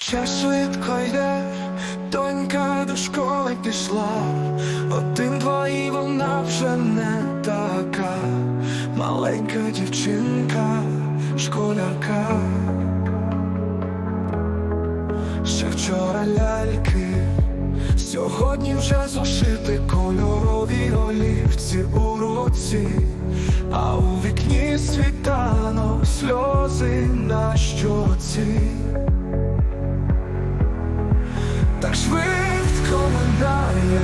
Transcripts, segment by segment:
Час швидко йде, донька до школи пішла, один двої вона вже не така, маленька дівчинка, школярка. Ще вчора ляльки, сьогодні вже зошити кольорові олівці у руці, а у вікні світанок сльози на щоці. Минає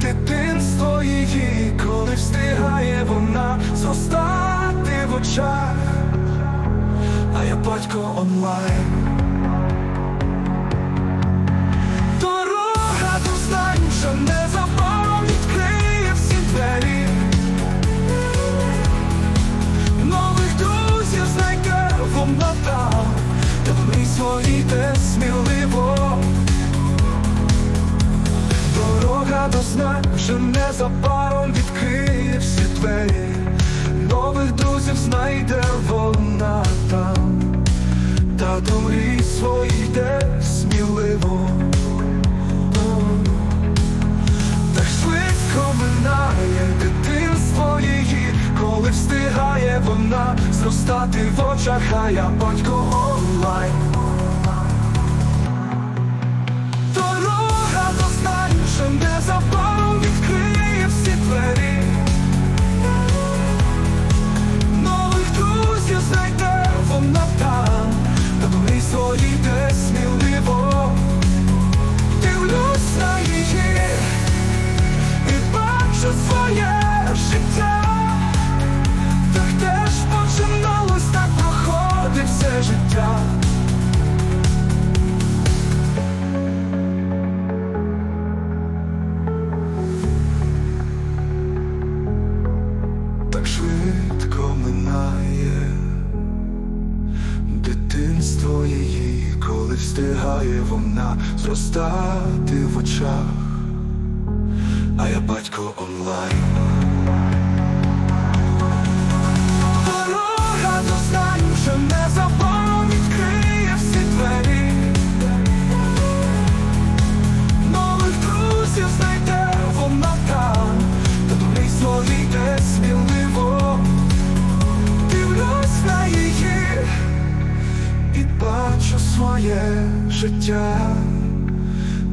дитинство її, коли встигає вона зростати в очах, а я батько онлайн. Дорога до незабаром всі двері. Нових друзів знайде вона там, де мрій свої йде сміливо. Незабаром відкриє всі двері. Нових друзів знайде вона там, та до мрій свої йде сміливо. Так швидко минає дитинство її, коли встигає вона зростати в очах, а я батько онлайн. Встигає вона зростати в очах, а я батько онлайн. Своє життя.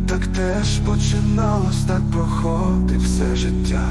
Так теж починалось, так проходить все життя.